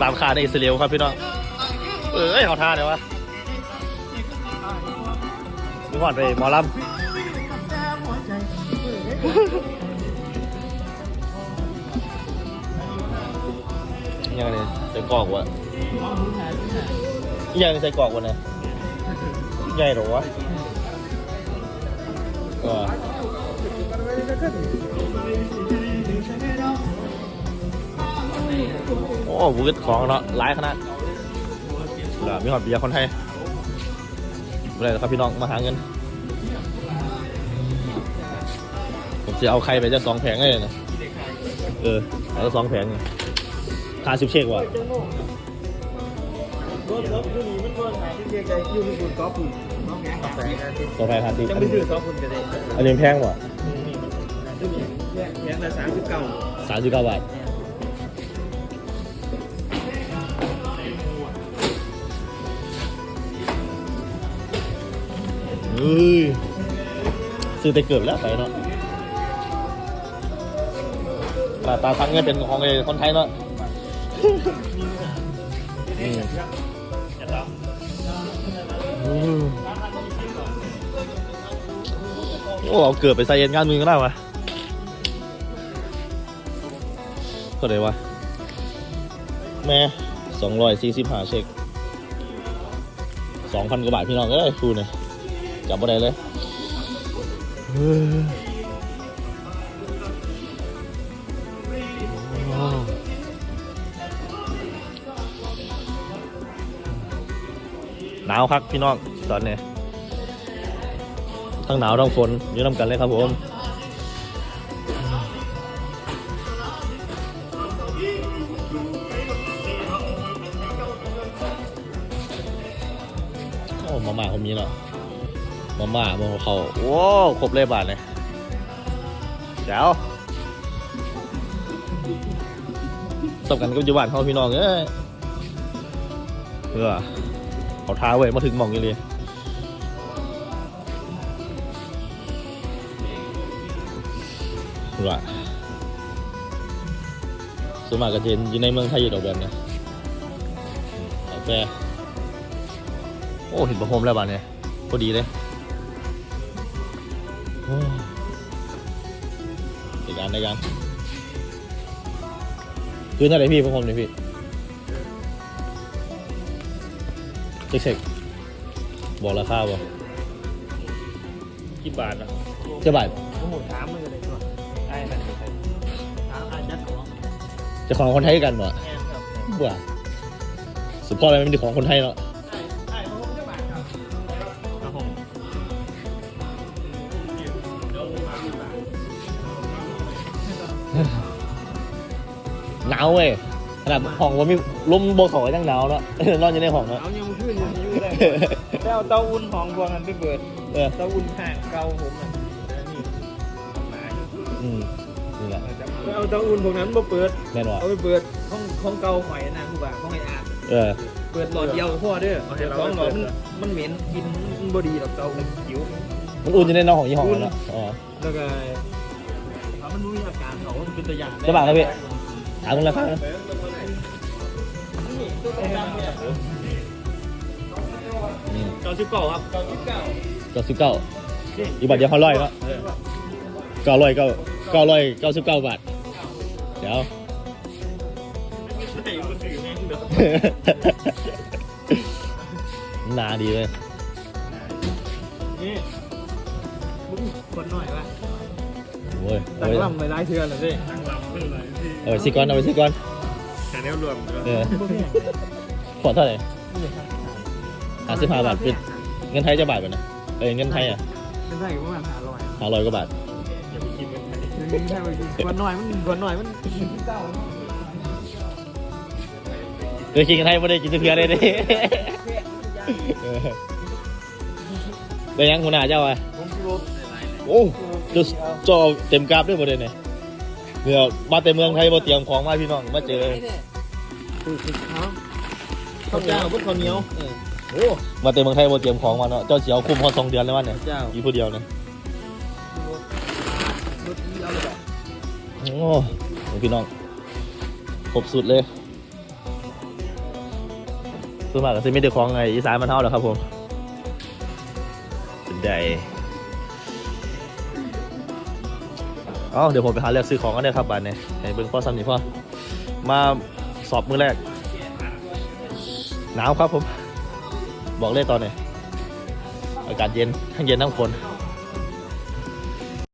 ในอิสราเอลครับพี่น้อง เอ้ยเขาท่าเดี๋ยววะมีหอดไปหมอลำยังไงใส่กรอกวะยังใส่กรอกวะเนี่ยใหญ่หรอวะเออ โอ้บุกของเนาะหลายขนาดเหลือมีหอดเบียร์คนไทยอะไรนะครับพี่น้องมาหาเงิน ผมจะเอาใครไปจะสองแผงเลยนะเออเอาจะสองแผงค่าสิบเชกว่ะรถรถอยู่นี่มันก็หาที่เรียกใจอยู่ที่บุญก๊อฟน้องแกหาที่หาที่ตัวแพงค่าสิบจะไม่ซื้อสองคนกันเลยอันนี้แพงว่ะนี่มันนี่แยกแยกละสามสิบเก้าสามสิบเก้าบาท ฮ้ยซื้อไปเกือบแล้วไปเนาะตาตาฟังเงินเป็นของไอ้คนไทยเนาะโอ้เอาเกือบไปใส่เย็นงานมือก็ได้วะเท่าไหร่วะแม่สองร้อยสี่สิบห้าเช็คสองพันกว่าบาทพี่น้องเอ้ยคูเนี่ย จับบ่ได้เลยหนาวครับพี่น้องตอนนี้ทั้งหนาวทั้งฝนอยู่น้ำกันเลยครับผมโอ้มาม่าเขามีแล้ว มาม่ามาเขาโอ้ครบเลยบาทเลยเดี๋ยวสบกันกับจุบันเขาพี่น้องเอ้ยเพื่อเขาท้าไว้มาถึงหมองนี่เลยว่าสวนมัครกระเจนอยู่ในเมืองไทยอยู่ดอกแบบเนี้ยกาแฟโอ้เห็นประพรมแล้วบ้านเนี่ยพอดีเลย โอ้ในการในการคือเท่าไหร่พี่ประพรมเนี่ยพี่เช็คเช็คบอกราคาบ่กี่บาทอะเจะบาทโอ้โหถามมือเลยตัวไอ้นั่นใครถามอาจัดของเจะของคนไทยกันบ่แอนครับเบื่อสุดพ่ออะไรมันเป็นของคนไทยเนาะ หนาวเว้ยขนาดห้องว่ามีลมบนเขายังหนาวเนาะนอนอยู่ในห้องเนาะ เอายังมาขึ้นยังอยู่ได้แล้วเตาอุ่นของพวกนั้นไปเบิดเออ เตาอุ่นห่างเก่าผมอะนี่หนาอยู่อืมนี่แหละเอาเตาอุ่นพวกนั้นมาเปิด แน่นอนเอาไปเปิดห้องห้องเก่าหอยนะครูบาห้องไอ้อาร์ตเออ เปิดหลอดเดียวกับพ่อเด้อเดี๋ยวสองหลอดมันมันเหม็นกินมันบดีหรอกเตามันหิว มันอุ่นอยู่ในน้องของยี่ห้อเนาะอ๋อ แล้วก็ถ้ามันรู้อาการเขามันเป็นตัวอย่างจะบาทครับพี่ ถามมึงราคานะนี่เก้าสิบเก้าครับเก้าสิบเก้าเก้าสิบเก้าอีกบาทเดียวเขาร้อยเนาะเก้าร้อยเก้าเก้าร้อยเก้าสิบเก้าบาท เดี๋ยวใส่มือถือแม่งเด้อหนาดีเลยนี่มึงคนหน่อยวะโอ้ยตั้เอางไว้ลำไปไล่เทือนเลยสิตั้งลำเป็นไรที่ เอาไปสิก่อนเอาไปสิก่อนแค่นี้รวมเออขอเท่าไหร่ห้าสิบห้าบาทเป็นเงินไทยจะบาทไปนะเออเงินไทยอะไม่ใช่ประมาณห้าร้อยห้าร้อยกว่าบาทอย่าไปกินกันไม่ใช่ไปกินคนหน่อยมันคนหน่อยมันเก้าเคยกินกันไทยไม่ได้กินเพื่อได้เลยเออได้ยังคุณอาเจ้าอะผมกิโลโอ้จะจอเต็มกราฟด้วยประเด็นเนี่ย เดี๋ยวมาแต่เมืองไทยมาเตรียมของมาพี่น้องมาเจอคือเขาข้าวเจ้าพวกข้าวเหนียวโอ้มาแต่เมืองไทยมาเตรียมของมาเนาะเจ้าเสียวคุมพอสองเดือนแล้ววันเนี่ยเจ้าอยู่ผู้เดียวเนี่ยโอ้พี่น้องครบสุดเลยส่วนมากก็จะไม่ได้ของไงอีสานมันเท่าแล้วครับผมเป็นได เอ้าเดี๋ยวผมไปหาเลือกซื้อของกันเลยครับบานเนี่ยให้เบิ้งพ่อซ้ำนี่พ่อมาสอบมือแรกหนาวครับผม บอกเลยตอนนี้อากาศเย็นทั้งเย็นทั้งฝน